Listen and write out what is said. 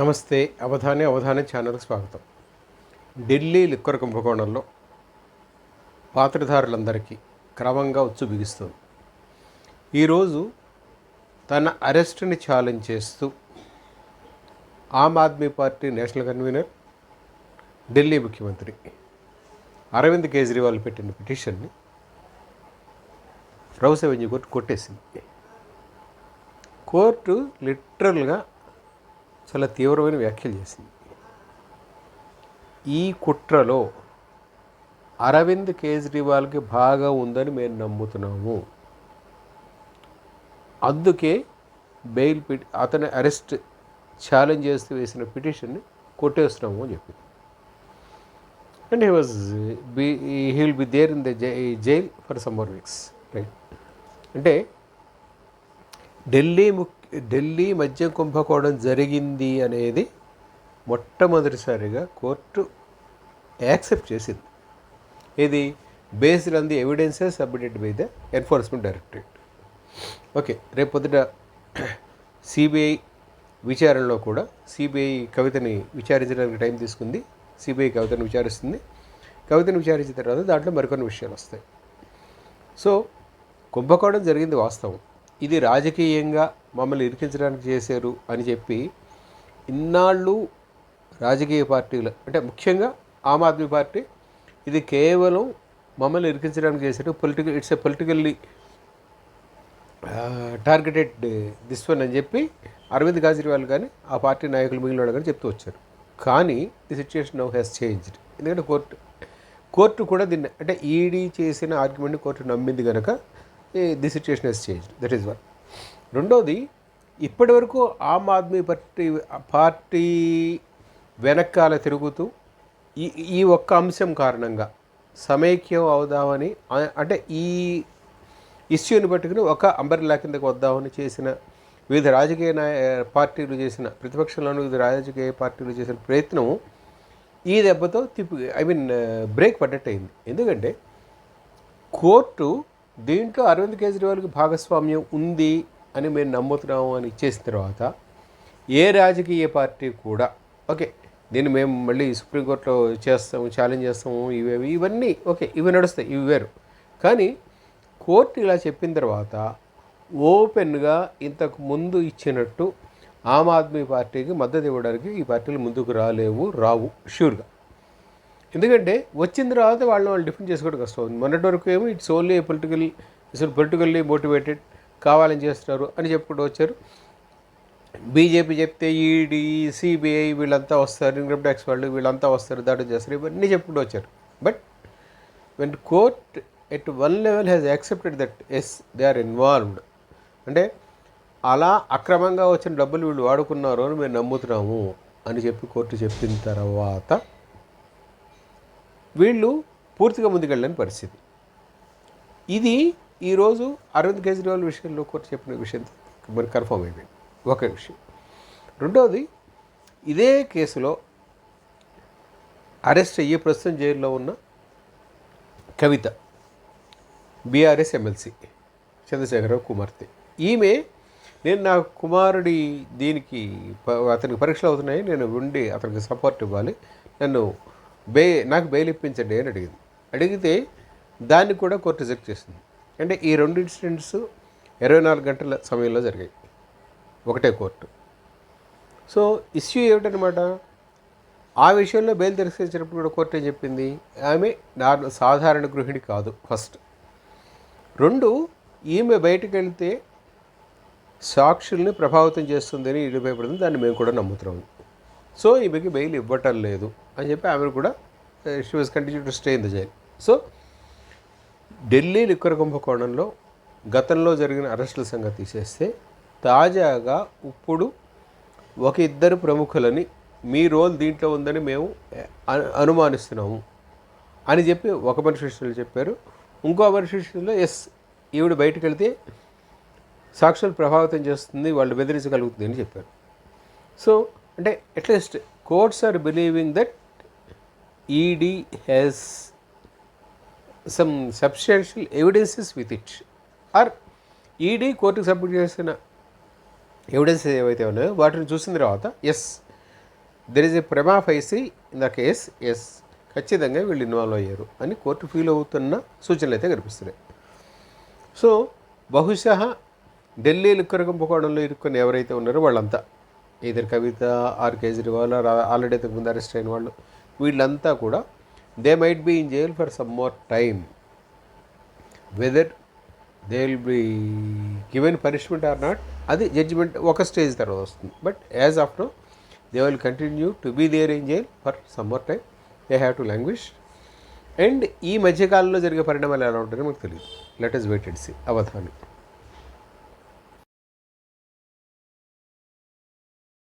నమస్తే అవధాని అవధాని ఛానల్కి స్వాగతం. ఢిల్లీ లిక్కర్ కుంభకోణంలో పాత్రధారులందరికీ క్రమంగా ఉచ్చు బిగిస్తుంది. ఈరోజు తన అరెస్టుని ఛాలెంజ్ చేస్తూ Aam Aadmi party national convener Delhi ముఖ్యమంత్రి అరవింద్ కేజ్రీవాల్ పెట్టిన పిటిషన్ని రౌస్ అవెన్యూ కోర్టు కొట్టేసింది. కోర్టు లిటరల్గా చాలా తీవ్రమైన వ్యాఖ్యలు చేసింది. ఈ కుట్రలో అరవింద్ కేజ్రీవాల్కి బాగా ఉందని మేము నమ్ముతున్నాము. అందుకే బెయిల్ పిటి అతని అరెస్ట్ ఛాలెంజ్ చేస్తూ వేసిన పిటిషన్ని కొట్టేస్తున్నాము అని చెప్పింది. And he was be he will be there in the jail for some more weeks right అంటే ఢిల్లీ ముఖ్య ఢిల్లీ మద్యం కుంభకోణం జరిగింది అనేది మొట్టమొదటిసారిగా కోర్టు యాక్సెప్ట్ చేసింది. ఇది based on the evidences submitted by the enforcement directorate. Okay రేపు పొద్దుట సిబిఐ విచారణలో కూడా సిబిఐ కవితని విచారించడానికి టైం తీసుకుంది. సిబిఐ కవితను విచారిస్తుంది. కవితను విచారించిన తర్వాత దాంట్లో మరికొన్ని విషయాలు వస్తాయి. సో కుంభకోణం జరిగింది వాస్తవం. ఇది రాజకీయంగా మమ్మల్ని ఇరికించడానికి చేశారు అని చెప్పి ఇన్నాళ్ళు రాజకీయ పార్టీలు అంటే ముఖ్యంగా ఆమ్ ఆద్మీ పార్టీ ఇది కేవలం మమ్మల్ని ఇరికించడానికి చేశారు. Political it's a politically targeted this one అని చెప్పి అరవింద్ కేజ్రీవాల్ కానీ ఆ పార్టీ నాయకులు మిగిలిన వాళ్ళు కానీ చెప్తూ వచ్చారు. కానీ the situation now has changed. ఎందుకంటే కోర్టు కోర్టు కూడా దీన్ని అంటే ఈడీ చేసిన ఆర్గ్యుమెంట్ని కోర్టు నమ్మింది కనుక the situation has change that is one రెండోది ఇప్పటి వరకు ఆమ్ ఆద్మీ పార్టీ పార్టీ వెనకాల తిరుగుతూ ఈ ఈ ఒక్క అంశం కారణంగా సమైక్యం అవుదామని అంటే ఈ ఇష్యూని పట్టుకుని ఒక అంబరిలా కిందకు వద్దామని చేసిన వివిధ రాజకీయ నాయ పార్టీలు చేసిన ప్రతిపక్షంలోని వివిధ రాజకీయ పార్టీలు చేసిన ప్రయత్నం ఈ దెబ్బతో తిప్పి ఐ మీన్ బ్రేక్ పడ్డట్టు అయింది ఎందుకంటే కోర్టు దీంట్లో అరవింద్ కేజ్రీవాల్కి భాగస్వామ్యం ఉంది అని మేము నమ్ముతున్నాము అని ఇచ్చేసిన తర్వాత ఏ రాజకీయ పార్టీ కూడా ఓకే దీన్ని మేము మళ్ళీ సుప్రీంకోర్టులో చేస్తాము ఛాలెంజ్ చేస్తాము ఇవేవి ఇవన్నీ ఓకే ఇవి నడుస్తాయి ఇవి వేరు. కానీ కోర్టు ఇలా చెప్పిన తర్వాత ఓపెన్గా ఇంతకు ముందు ఇచ్చినట్టు ఆమ్ ఆద్మీ పార్టీకి మద్దతు ఇవ్వడానికి ఈ పార్టీలు ముందుకు రాలేవు రావు షూర్గా ఎందుకంటే వచ్చిన తర్వాత వాళ్ళని వాళ్ళు డిఫెండ్ చేసుకోవడం కష్టం అవుతుంది. మొన్నటి వరకు ఏమో it's only political it's politically motivated కావాలని చేస్తున్నారు అని చెప్పుకుంటూ వచ్చారు. బీజేపీ చెప్తే ఈడీ సిబిఐ వీళ్ళంతా వస్తారు ఇన్కమ్ ట్యాక్స్ వాళ్ళు వీళ్ళంతా వస్తారు దాడి చేస్తారు ఇవన్నీ చెప్పుకుంటూ వచ్చారు. But when court at one level has accepted that as they are involved అంటే అలా అక్రమంగా వచ్చిన డబ్బులు వీళ్ళు వాడుకున్నారు అని మేము నమ్ముతున్నాము అని చెప్పి కోర్టు చెప్పిన తర్వాత వీళ్ళు పూర్తిగా ముందుకెళ్ళని పరిస్థితి. ఇది ఈరోజు అరవింద్ కేజ్రీవాల్ విషయంలో కూడా చెప్పిన విషయం మరి కన్ఫర్మ్ అయిపోయింది. ఒక విషయం. రెండవది ఇదే కేసులో అరెస్ట్ అయ్యి ప్రస్తుతం జైల్లో ఉన్న కవిత బీఆర్ఎస్ ఎమ్మెల్సీ చంద్రశేఖరరావు కుమార్తె. ఈమె నేను నా కుమారుడి దీనికి అతనికి పరీక్షలు అవుతున్నాయి నేను ఉండి అతనికి సపోర్ట్ ఇవ్వాలి నన్ను బే నాకు బెయిల్ ఇప్పించండి అని అడిగింది. అడిగితే దాన్ని కూడా కోర్టు రిజెక్ట్ చేసింది. అంటే ఈ రెండు ఇన్సిడెంట్స్ ఇరవై నాలుగు గంటల సమయంలో జరిగాయి. ఒకటే కోర్టు. సో ఇష్యూ ఏమిటనమాట ఆ విషయంలో బెయిల్ తిరస్కరించినప్పుడు కూడా కోర్టు ఏం చెప్పింది? ఆమె నార్మల్ సాధారణ గృహిణి కాదు ఫస్ట్. రెండు ఈమె బయటకు వెళ్తే సాక్షుల్ని ప్రభావితం చేస్తుందని ఈడు దాన్ని మేము కూడా నమ్ముతున్నాము సో ఈమెకి బెయిల్ ఇవ్వటం లేదు అని చెప్పి ఆమెను కూడా she was continue to stay in the jail so Delhi liquor కుంభకోణంలో గతంలో జరిగిన అరెస్టుల సంగతి తీసేస్తే తాజాగా ఇప్పుడు ఒక ఇద్దరు ప్రముఖులని మీ రోల్ దీంట్లో ఉందని మేము అనుమానిస్తున్నాము అని చెప్పి ఒక మనిషి విషయంలో చెప్పారు. ఇంకో మనిషి విషయంలో ఎస్ ఈవిడ బయటకు వెళితే సాక్షులు ప్రభావితం చేస్తుంది వాళ్ళు బెదిరించగలుగుతుంది అని చెప్పారు. సో అంటే at least courts are believing that ED has some substantial evidences with it or ED కోర్టుకు సబ్మిట్ చేసిన ఎవిడెన్స్ ఏవైతే ఉన్నాయో వాటిని చూసిన తర్వాత yes there is a prima facie in the case as ఖచ్చితంగా వీళ్ళు ఇన్వాల్వ్ అయ్యారు అని కోర్టు ఫీల్ అవుతున్న సూచనలు అయితే కనిపిస్తున్నాయి. సో బహుశా ఢిల్లీలో కుంభకోణంలో ఇరుక్కుని ఎవరైతే ఉన్నారో వాళ్ళంతా ఇద్దరు కవిత ఆర్ కేజ్రీవాల్ ఆల్రెడీ ఇంతకు ముందు అరెస్ట్ అయిన వాళ్ళు వీళ్ళంతా కూడా they might be in jail for some more time whether they will be given punishment or not అది జడ్జిమెంట్ ఒక స్టేజ్ తర్వాత వస్తుంది. But as of now they will continue to be there in jail for some more time they have to languish and ఈ మధ్యకాలంలో జరిగే పరిణామాలు ఎలా ఉంటాయో మాకు తెలియదు let us wait and see Avadhanam.